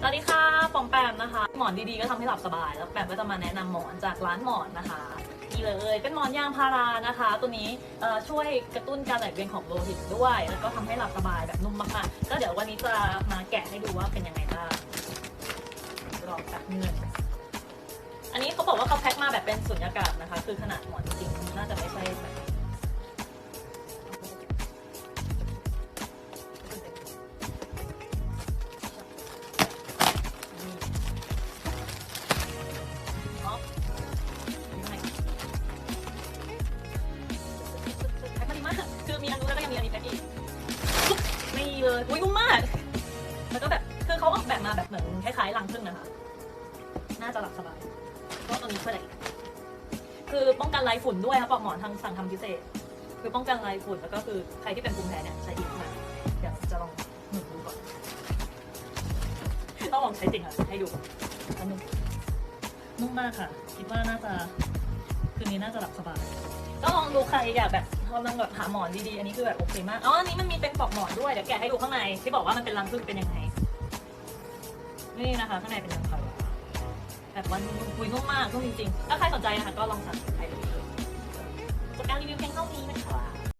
สวัสดีค่ะปอมแปมนะคะ หมอนดีๆก็ทำให้หลับสบาย แล้วแปมก็จะมาแนะนำหมอนจากร้านหมอนนะคะนี่เลยเป็นหมอนยางพารานะคะ ตัวนี้ช่วยกระตุ้นการไหลเวียนของโลหิตด้วย แล้วก็ทำให้หลับสบายแบบนุ่มมากๆก็เดี๋ยววันนี้จะมาแกะให้ดูว่าเป็นยังไงบ้างรอแป๊บนึงอันนี้เขาบอกว่าเขาแพ็คมาแบบเป็นสุญญากาศนะคะ คือขนาดหมอนจริงๆน่าจะ เลยอุ้ยนุ่มมาก แล้วก็แบบคือเขาออกแบบมาแบบเหมือนคล้ายๆรังผึ้งนะคะ น่าจะหลับสบายเพราะตัวนี้ช่วยอะไรคือป้องกันไรฝุ่นด้วยครับปอกหมอนทางสั่งทำพิเศษ คือป้องกันไรฝุ่นแล้วก็คือใครที่เป็นภูมิแพ้เนี่ยใช้ดีมากเดี๋ยวจะลองหนุนดูก่อนต้องลองใช้จริงค่ะให้ดูก่อนอันนึงนุ่มมากค่ะ คิดว่าน่าจะคืนนี้น่าจะหลับสบายก็ลองดูใครอยากแบบ กำลังแบบหาหมอนดีๆ อันนี้คือแบบโอเคมาก อ๋อ อันนี้มันมีเป็นปลอกหมอนด้วย เดี๋ยวแกะให้ดูข้างในที่บอกว่ามันเป็นรังผึ้งเป็นยังไง นี่นะคะ ข้างในเป็นยังไงแบบวันคุยนุ่มมากนุ่มจริงๆ ถ้าใครสนใจนะคะก็ลองสั่งไปดู